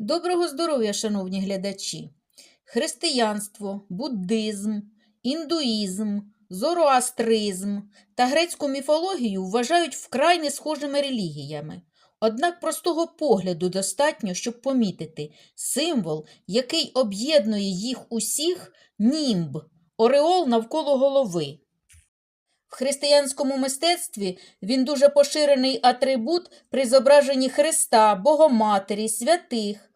Доброго здоров'я, шановні глядачі! Християнство, буддизм, індуїзм, зороастризм та грецьку міфологію вважають вкрай не схожими релігіями. Однак простого погляду достатньо, щоб помітити символ, який об'єднує їх усіх німб, ореол навколо голови. В християнському мистецтві він дуже поширений атрибут при зображенні Христа, Богоматері, святих.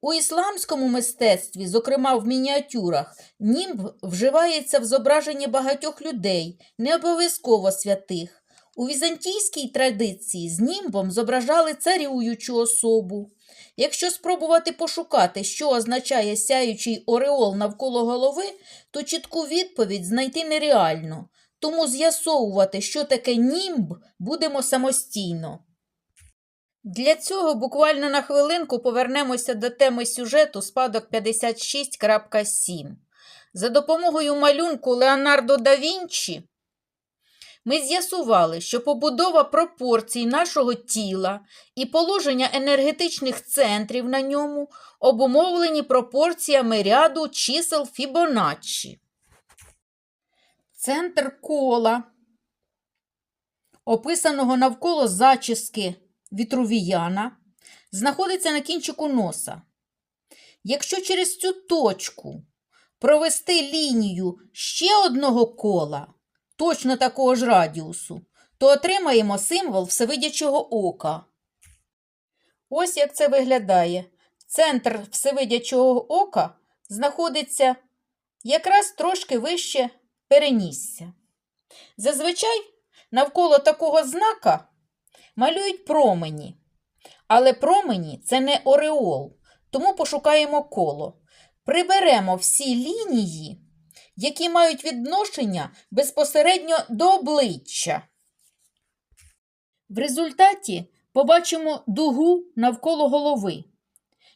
У ісламському мистецтві, зокрема в мініатюрах, німб вживається в зображенні багатьох людей, не обов'язково святих. У візантійській традиції з німбом зображали царюючу особу. Якщо спробувати пошукати, що означає сяючий ореол навколо голови, то чітку відповідь знайти нереально. Тому з'ясовувати, що таке німб, будемо самостійно. Для цього буквально на хвилинку повернемося до теми сюжету спадок 56.7. За допомогою малюнку Леонардо да Вінчі ми з'ясували, що побудова пропорцій нашого тіла і положення енергетичних центрів на ньому обумовлені пропорціями ряду чисел Фібоначчі. Центр кола, описаного навколо зачіски вітрувіяна, знаходиться на кінчику носа. Якщо через цю точку провести лінію ще одного кола, точно такого ж радіусу, то отримаємо символ всевидячого ока. Ось як це виглядає. Центр всевидячого ока знаходиться якраз трошки вище перенісся. Зазвичай навколо такого знака малюють промені. Але промені це не ореол, тому пошукаємо коло. Приберемо всі лінії, які мають відношення безпосередньо до обличчя. В результаті побачимо дугу навколо голови.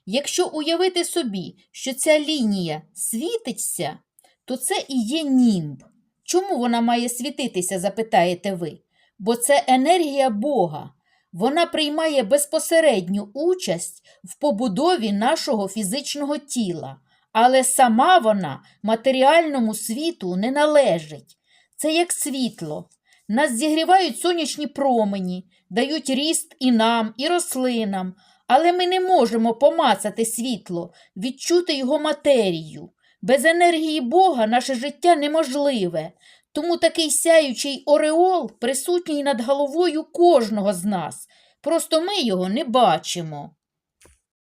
Якщо уявити собі, що ця лінія світиться, то це і є німб. Чому вона має світитися, запитаєте ви? Бо це енергія Бога. Вона приймає безпосередню участь в побудові нашого фізичного тіла, але сама вона матеріальному світу не належить. Це як світло. Нас зігрівають сонячні промені, дають ріст і нам, і рослинам, але ми не можемо помацати світло, відчути його матерію. Без енергії Бога наше життя неможливе, тому такий сяючий ореол присутній над головою кожного з нас. Просто ми його не бачимо.